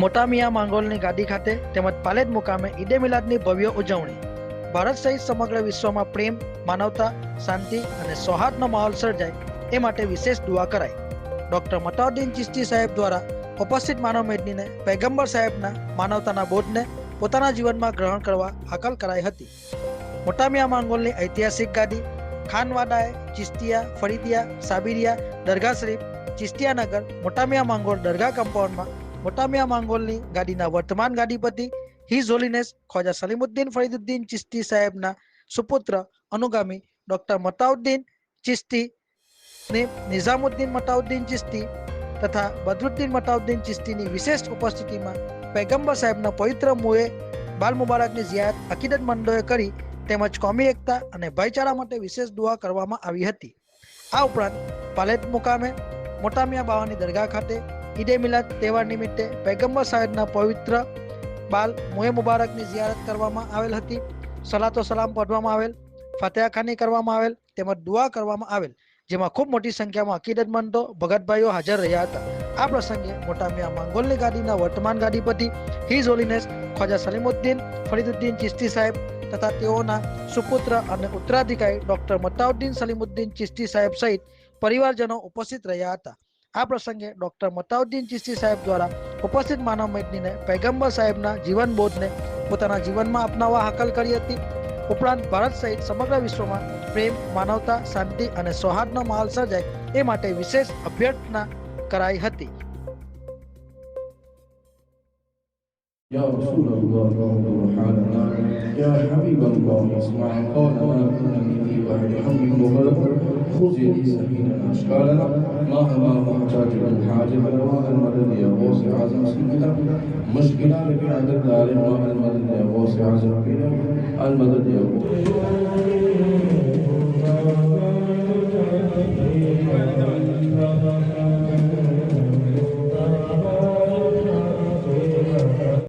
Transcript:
મોટા મિયા માંગોલની ગાદી ખાતે તેમજ પાલેજ મુકામે ઈદે મિલાદની ભવ્ય ઉજવણી. ભારત સહિત સમગ્ર વિશ્વમાં પ્રેમ, માનવતા, શાંતિ અને સૌહાર્દનો માહોલ સર્જાય એ માટે વિશેષ દુઆ કરાઈ. ડોક્ટર મતાઉદ્દીન ચિશ્તી સાહેબ દ્વારા ઉપસ્થિત માનવ મેદનીને પૈગંબર સાહેબના માનવતાના બોધને પોતાના જીવનમાં ગ્રહણ કરવા હાકલ કરાઈ હતી. મોટા મિયા માંગોલની ઐતિહાસિક ગાદી ખાનવાડાએ ચિસ્તિયા ફરીદિયા, સાબિરિયા, દરગાહ શરીફ ચિસ્તિયાનગર મોટામિયા માંગોલ દરગાહ કમ્પાઉન્ડમાં મોટામિયા માંગોલની ગાડીના વર્તમાન ગાડીપતિ હિઝ હોલીનેસ ખ્વાજા સલીમુદ્દીન ફરીદુદ્દીન ચિસ્તી સાહેબના સુપુત્ર અનુગામી ડોક્ટર મતાઉદ્દીન ચિસ્તી ને નિઝામુદ્દીન મતાઉદ્દીન ચિસ્તી તથા બદરુદ્દીન મતાઉદ્દીન ચિસ્તીની વિશેષ ઉપસ્થિતિમાં પૈગંબર સાહેબના પવિત્ર મુએ બાલ મુબારકની જિયાત અકીદત મંડળે કરી તેમજ કોમી એકતા અને ભાઈચારા માટે વિશેષ દુઆ કરવામાં આવી હતી. આ ઉપરાંત પાલેત મુકામે મોટામિયા બાવાની દરગાહ ખાતે ઈદે મિલાદ તહેવાર નિમિત્તે પૈગંબર સાહેબના પવિત્ર બાલ મુએ મુબારકની જિયારત કરવામાં આવેલ હતી. સલાતો સલામ પઢવામાં આવેલ ફતેહાખાની કરવામાં આવેલ, તેમજ દુઆ કરવામાં આવેલ, જેમાં ખૂબ મોટી સંખ્યામાં અકીદતમંદો, ભગતભાઈઓ હાજર રહ્યા હતા. આ પ્રસંગે મોટા મિયા માંગોલની ગાદીના વર્તમાન ગાદીપતિ હિઝ હોલીનેસ ખ્વાજા સલીમુદ્દીન, ફરીદુદ્દીન ચિસ્તી સાહેબ તથા તેઓના સુપુત્ર અને ઉત્તરાધિકારી ડોક્ટર મતાઉદ્દીન સલીમુદ્દીન ચિસ્તી સાહેબ સહિત પરિવારજનો ઉપસ્થિત રહ્યા હતા. આ પ્રસંગે ડોક્ટર મતાઉદ્દીન ચિસ્તી સાહેબ દ્વારા ઉપસ્થિત માનવ મેદનીને પૈગંબર સાહેબના જીવન બોધને પોતાના જીવનમાં અપનાવવા હાકલ કરી હતી ઉપરાંત ભારત સહિત સમગ્ર વિશ્વમાં પ્રેમ માનવતા શાંતિ અને સૌહાર્દનો માહોલ સર્જાય એ માટે વિશેષ અભ્યર્થના કરાઈ હતી يا رسول الله انظر حالنا يا حبيب الله اسمع قولنا كنا به بعد حمد مبارك قال لا ما هو محتاج من حاجة بل هو المدني أبوس عزم سكنا مشكلة لكن عدد داري هو المدني أبوس عزم سكنا المدني أبوس